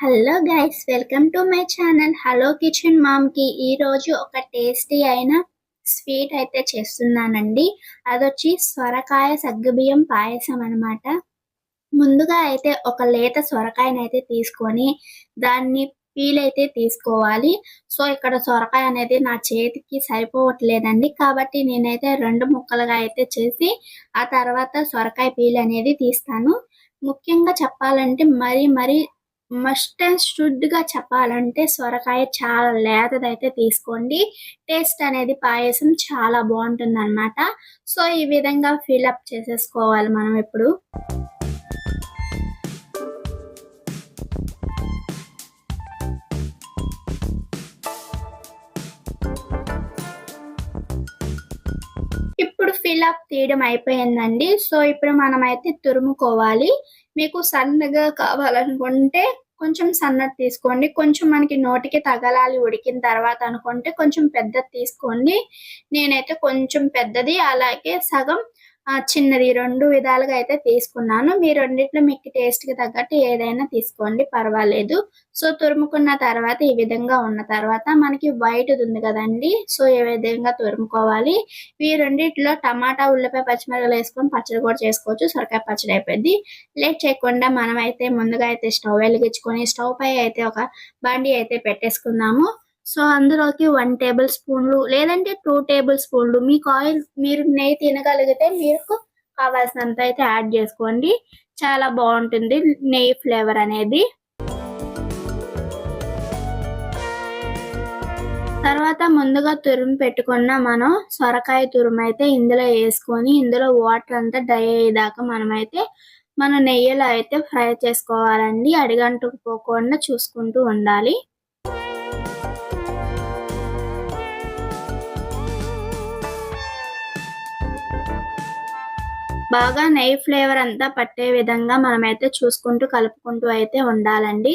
Hello guys welcome to my channel hello kitchen మామ్కి ఈరోజు ఒక tasty అయిన స్వీట్ అయితే చేస్తున్నానండి. అదొచ్చి సొరకాయ సగ్గుబియ్యం పాయసం అన్నమాట. ముందుగా అయితే ఒక లేత సొరకాయని అయితే తీసుకొని దాన్ని పీల్ అయితే తీసుకోవాలి. సో ఇక్కడ సొరకాయ అనేది నా చేతికి సరిపోవట్లేదండి. కాబట్టి నేనైతే రెండు ముక్కలుగా అయితే చేసి ఆ తర్వాత సొరకాయ పీల్ అనేది తీస్తాను. ముఖ్యంగా చెప్పాలంటే మరి మరి మస్ట్ అండ్ షుడ్గా చెప్పాలంటే సొరకాయ చాలా లేతదైతే తీసుకోండి. టేస్ట్ అనేది పాయసం చాలా బాగుంటుంది అనమాట సో ఈ విధంగా ఫిల్అప్ చేసేసుకోవాలి మనం ఇప్పుడు. ఇప్పుడు ఫిల్అప్ తీయడం అయిపోయిందండి. సో ఇప్పుడు మనం అయితే తురుముకోవాలి. మీకు సన్నగా కావాలనుకుంటే కొంచెం సన్నది తీసుకోండి. కొంచెం మనకి నోటికి తగలాలి ఉడికిన తర్వాత అనుకుంటే కొంచెం పెద్దది తీసుకోండి. నేనైతే కొంచెం పెద్దది అలాగే సగం చిన్నది రెండు విధాలుగా అయితే తీసుకున్నాను. మీ రెండిట్లో మీకు టేస్ట్కి తగ్గట్టు ఏదైనా తీసుకోండి పర్వాలేదు. సో తురుముకున్న తర్వాత ఈ విధంగా ఉన్న తర్వాత మనకి వైట్ ఉంది కదండి సో ఏ విధంగా తురుముకోవాలి? ఈ రెండిట్లో టమాటా ఉల్లిపాయ పచ్చిమిరపకాయలు వేసుకొని పచ్చడి కూడా చేసుకోవచ్చు. సొరకాయ పచ్చడి అయిపోయింది. లేట్ చేయకుండా మనం అయితే ముందుగా అయితే స్టవ్ వెలిగించుకొని స్టవ్ పై అయితే ఒక బండి అయితే పెట్టేసుకుందాము. సో అందులోకి వన్ టేబుల్ స్పూన్లు లేదంటే టూ టేబుల్ స్పూన్లు మీకు ఆయిల్ మీరు నెయ్యి తినగలిగితే మీకు కావాల్సినంత అయితే యాడ్ చేసుకోండి. చాలా బాగుంటుంది నెయ్యి ఫ్లేవర్ అనేది. తర్వాత ముందుగా తురుము పెట్టుకున్న మనం సొరకాయ తురుము అయితే ఇందులో వేసుకొని ఇందులో వాటర్ అంతా డ్రై అయ్యేదాకా మనమైతే మన నెయ్యిలో అయితే ఫ్రై చేసుకోవాలండి. అడిగంటుకు పోకుండా చూసుకుంటూ ఉండాలి. బాగా నెయ్యి ఫ్లేవర్ అంతా పట్టే విధంగా మనమైతే చూసుకుంటూ కలుపుకుంటూ అయితే ఉండాలండి.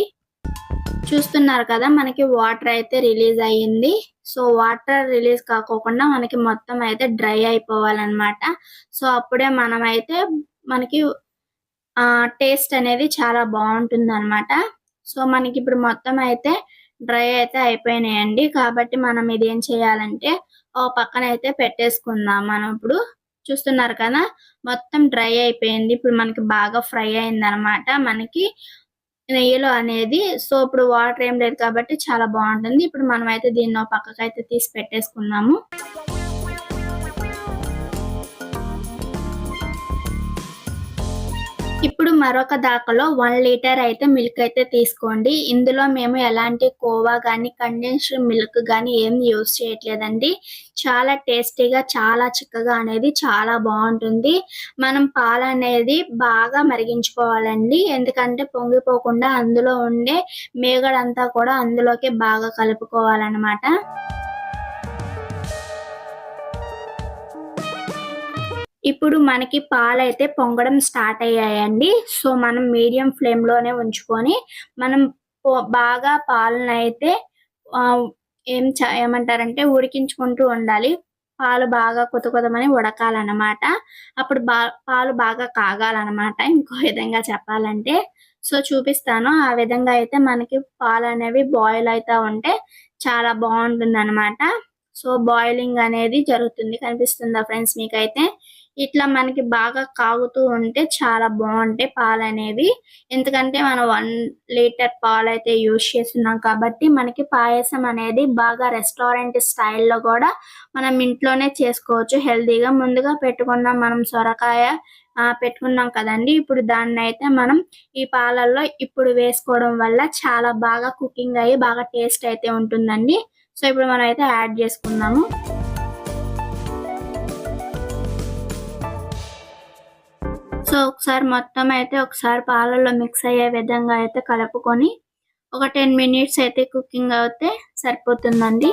చూస్తున్నారు కదా మనకి వాటర్ అయితే రిలీజ్ అయ్యింది. సో వాటర్ రిలీజ్ కాకోకుండా మనకి మొత్తం అయితే డ్రై అయిపోవాలన్నమాట. సో అప్పుడే మనం అయితే మనకి ఆ టేస్ట్ అనేది చాలా బాగుంటుంది అనమాట సో మనకి ఇప్పుడు మొత్తం అయితే డ్రై అయితే అయిపోయినాయండి. కాబట్టి మనం ఇది ఏం చేయాలంటే ఓ పక్కన అయితే పెట్టేసుకుందాం మనం ఇప్పుడు. చూస్తున్నారు కదా మొత్తం డ్రై అయిపోయింది. ఇప్పుడు మనకి బాగా ఫ్రై అయింది అనమాట మనకి నెయ్యిలో అనేది సో ఇప్పుడు వాటర్ ఏం లేదు కాబట్టి చాలా బాగుంటుంది. ఇప్పుడు మనం అయితే దీన్ని పక్కకైతే అయితే తీసి పెట్టేసుకున్నాము ఇప్పుడు మరొక దాకలో వన్ లీటర్ అయితే మిల్క్ అయితే తీసుకోండి. ఇందులో మేము ఎలాంటి కోవా కానీ కండెన్స్డ్ మిల్క్ కానీ ఏం యూజ్ చేయట్లేదండి. చాలా టేస్టీగా చాలా చిక్కగా అనేది చాలా బాగుంటుంది. మనం పాలు అనేది బాగా మరిగించుకోవాలండి. ఎందుకంటే పొంగిపోకుండా అందులో ఉండే మేగడంతా కూడా అందులోకి బాగా కలుపుకోవాలన్నమాట. ఇప్పుడు మనకి పాలైతే పొంగడం స్టార్ట్ అయ్యాయండి. సో మనం మీడియం ఫ్లేమ్లోనే ఉంచుకొని మనం బాగా పాలను అయితే ఏం చ- ఏమంటారంటే ఉడికించుకుంటూ ఉండాలి. పాలు బాగా కొత్త కొత్తమని ఉడకాలన్నమాట. అప్పుడు బా పాలు బాగా కాగాలన్నమాట. ఇంకో విధంగా చెప్పాలంటే సో చూపిస్తాను. ఆ విధంగా అయితే మనకి పాలు అనేవి బాయిల్ అవుతా ఉంటే చాలా బాగుంటుంది అనమాట సో బాయిలింగ్ అనేది జరుగుతుంది. కనిపిస్తుందా ఫ్రెండ్స్ మీకైతే? ఇట్లా మనకి బాగా కాగుతూ ఉంటే చాలా బాగుంటాయి పాలు అనేవి ఎందుకంటే మనం వన్ లీటర్ పాలు అయితే యూజ్ చేస్తున్నాం కాబట్టి మనకి పాయసం అనేది బాగా రెస్టారెంట్ స్టైల్లో కూడా మనం ఇంట్లోనే చేసుకోవచ్చు. హెల్దీగా ముందుగా పెట్టుకున్నాం మనం సొరకాయ పెట్టుకున్నాం కదండి. ఇప్పుడు దాన్ని అయితే మనం ఈ పాలల్లో ఇప్పుడు వేసుకోవడం వల్ల చాలా బాగా కుకింగ్ అయ్యి బాగా టేస్ట్ అయితే ఉంటుందండి. సో ఇప్పుడు మనం అయితే యాడ్ చేసుకుందాము. సో ఒకసారి మొత్తం అయితే ఒకసారి పాలలో మిక్స్ అయ్యే విధంగా అయితే కలుపుకొని ఒక టెన్ మినిట్స్ అయితే కుకింగ్ అయితే సరిపోతుందండి.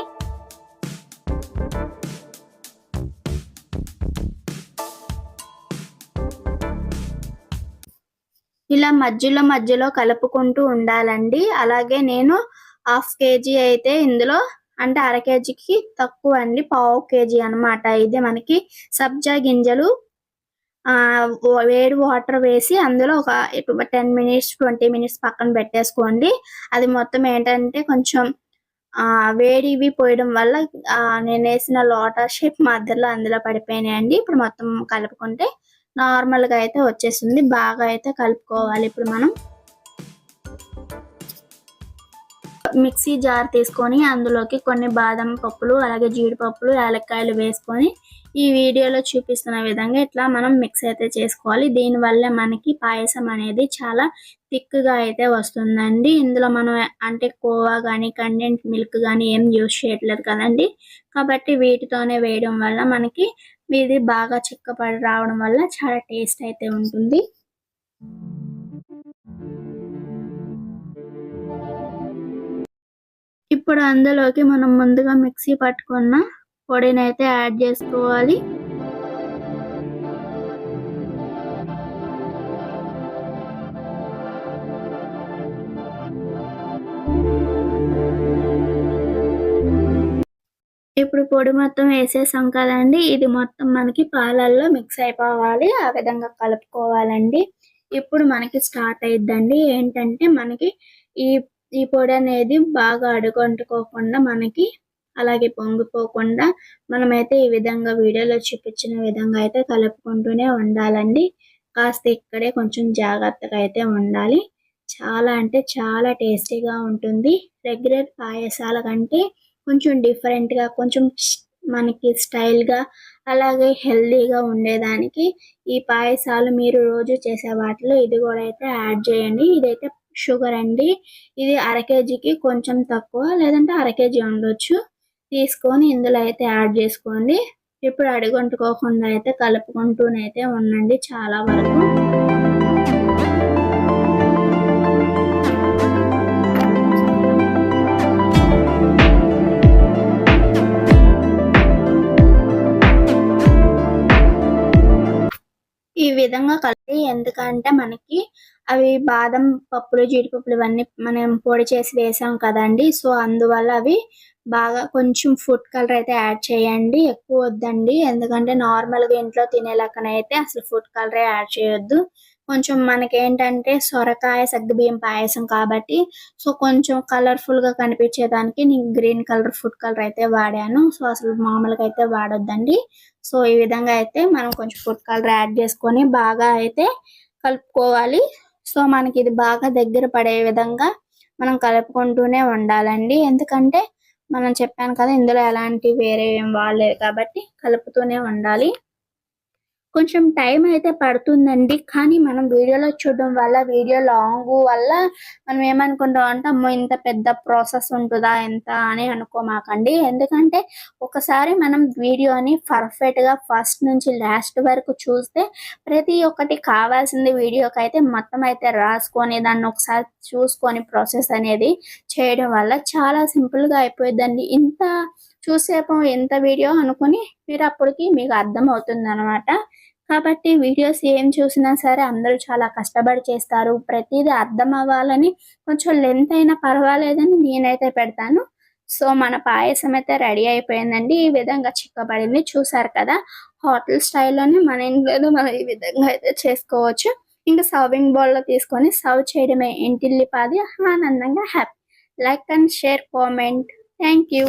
ఇలా మధ్యలో మధ్యలో కలుపుకుంటూ ఉండాలండి. అలాగే నేను హాఫ్ కేజీ అయితే ఇందులో అంటే అర కేజీకి తక్కువ అండి పావు కేజీ అన్నమాట. ఇది మనకి సబ్జా గింజలు వేడి వాటర్ వేసి అందులో ఒక టెన్ మినిట్స్ ట్వంటీ మినిట్స్ పక్కన పెట్టేసుకోండి. అది మొత్తం ఏంటంటే కొంచెం వేడివి పోయడం వల్ల నేను వేసిన లోటస్ షేప్ మధ్యలో అందులో పడిపోయినాయండి. ఇప్పుడు మొత్తం కలుపుకుంటే నార్మల్గా అయితే వచ్చేసింది బాగా అయితే కలుపుకోవాలి ఇప్పుడు మనం. మిక్సీ జార్ తీసుకొని అందులోకి కొన్ని బాదం పప్పులు అలాగే జీడిపప్పులు యాలక్కాయలు వేసుకొని ఈ వీడియోలో చూపిస్తున్న విధంగా ఇట్లా మనం మిక్స్ అయితే చేసుకోవాలి. దీనివల్ల మనకి పాయసం అనేది చాలా థిక్గా అయితే వస్తుందండి. ఇందులో మనం అంటే కోవా కానీ కండెంట్ మిల్క్ కానీ ఏం యూజ్ చేయట్లేదు కదండి. కాబట్టి వీటితోనే వేయడం వల్ల మనకి ఇది బాగా చిక్కపడి రావడం వల్ల చాలా టేస్ట్ అయితే ఉంటుంది. ఇప్పుడు అందులోకి మనం ముందుగా మిక్సీ పట్టుకున్న పొడిని అయితే యాడ్ చేసుకోవాలి. ఇప్పుడు పొడి మొత్తం వేసేసాం కదండి ఇది మొత్తం మనకి పాలల్లో మిక్స్ అయిపోవాలి. ఆ విధంగా కలుపుకోవాలండి. ఇప్పుడు మనకి స్టార్ట్ అయిద్దండి. ఏంటంటే మనకి ఈ ఈ పొడి అనేది బాగా అడుగంటుకోకుండా మనకి అలాగే పొంగిపోకుండా మనమైతే ఈ విధంగా వీడియోలో చూపించిన విధంగా అయితే కలుపుకుంటూనే ఉండాలండి. కాస్త ఇక్కడే కొంచెం జాగ్రత్తగా అయితే ఉండాలి. చాలా అంటే చాలా టేస్టీగా ఉంటుంది. రెగ్యులర్ పాయసాల కంటే కొంచెం డిఫరెంట్గా కొంచెం మనకి స్టైల్గా అలాగే హెల్దీగా ఉండేదానికి ఈ పాయసాలు మీరు రోజు చేసే వాటిలో ఇది కూడా అయితే యాడ్ చేయండి. ఇదైతే షుగర్ అండి. ఇది అర కేజీకి కొంచెం తక్కువ లేదంటే అర కేజీ ఉండొచ్చు. తీసుకొని ఇందులో అయితే యాడ్ చేసుకోండి. ఇప్పుడు అడుగంటుకోకుండా అయితే కలుపుకుంటూనైతే ఉండండి చాలా వరకు. ఈ విధంగా కలిపి ఎందుకంటే మనకి అవి బాదం పప్పులు జీడిపప్పులు ఇవన్నీ మనం పొడి చేసి వేసాం కదండి. సో అందువల్ల అవి బాగా కొంచెం ఫుడ్ కలర్ అయితే యాడ్ చేయండి. ఎక్కువ వద్దండి. ఎందుకంటే నార్మల్గా ఇంట్లో తినే లెక్కనైతే అసలు ఫుడ్ కలరే యాడ్ చేయొద్దు. కొంచెం మనకి ఏంటంటే సొరకాయ సగ్గుబియ్యం పాయసం కాబట్టి సో కొంచెం కలర్ఫుల్గా కనిపించేదానికి నేను గ్రీన్ కలర్ ఫుడ్ కలర్ అయితే వాడాను. సో అసలు మామూలుగా అయితే వాడొద్దండి. సో ఈ విధంగా అయితే మనం కొంచెం ఫుడ్ కలర్ యాడ్ చేసుకొని బాగా అయితే కలుపుకోవాలి. సో మనకి ఇది బాగా దగ్గర పడే విధంగా మనం కలుపుకుంటూనే ఉండాలండి. ఎందుకంటే మనం చెప్పాను కదా ఇందులో ఎలాంటి వేరే ఏం వాడలేదు కాబట్టి కలుపుతూనే ఉండాలి. కొంచెం టైం అయితే పడుతుందండి. కానీ మనం వీడియోలో చూడడం వల్ల వీడియో లాంగ్ వల్ల మనం ఏమనుకుంటాం అంటే అమ్మో ఇంత పెద్ద ప్రాసెస్ ఉంటుందా ఎంత? అని అనుకోమాకండి. ఎందుకంటే ఒకసారి మనం వీడియోని పర్ఫెక్ట్గా ఫస్ట్ నుంచి లాస్ట్ వరకు చూస్తే ప్రతి ఒక్కటి కావాల్సింది వీడియోకి అయితే మొత్తం అయితే రాసుకొని దాన్ని ఒకసారి చూసుకొని ప్రాసెస్ అనేది చేయడం వల్ల చాలా సింపుల్గా అయిపోయిందండి ఇంత చూసేపం ఎంత వీడియో అనుకుని మీరు అప్పటికి మీకు అర్థం అవుతుంది అనమాట కాబట్టి వీడియోస్ ఏం చూసినా సరే అందరూ చాలా కష్టపడి చేస్తారు. ప్రతిదీ అర్థం అవ్వాలని కొంచెం లెంత్ అయినా పర్వాలేదని నేనైతే పెడతాను. సో మన పాయసం అయితే రెడీ అయిపోయిందండి. ఈ విధంగా చిక్కబడింది. చూసారు కదా హోటల్ స్టైల్లోనే మన ఇంట్లో మనం ఈ విధంగా అయితే చేసుకోవచ్చు. ఇంకా సర్వింగ్ బౌల్లో తీసుకొని సర్వ్ చేయడమే. ఇంటిల్లిపాది ఆనందంగా happy. Like and share comment. Thank you.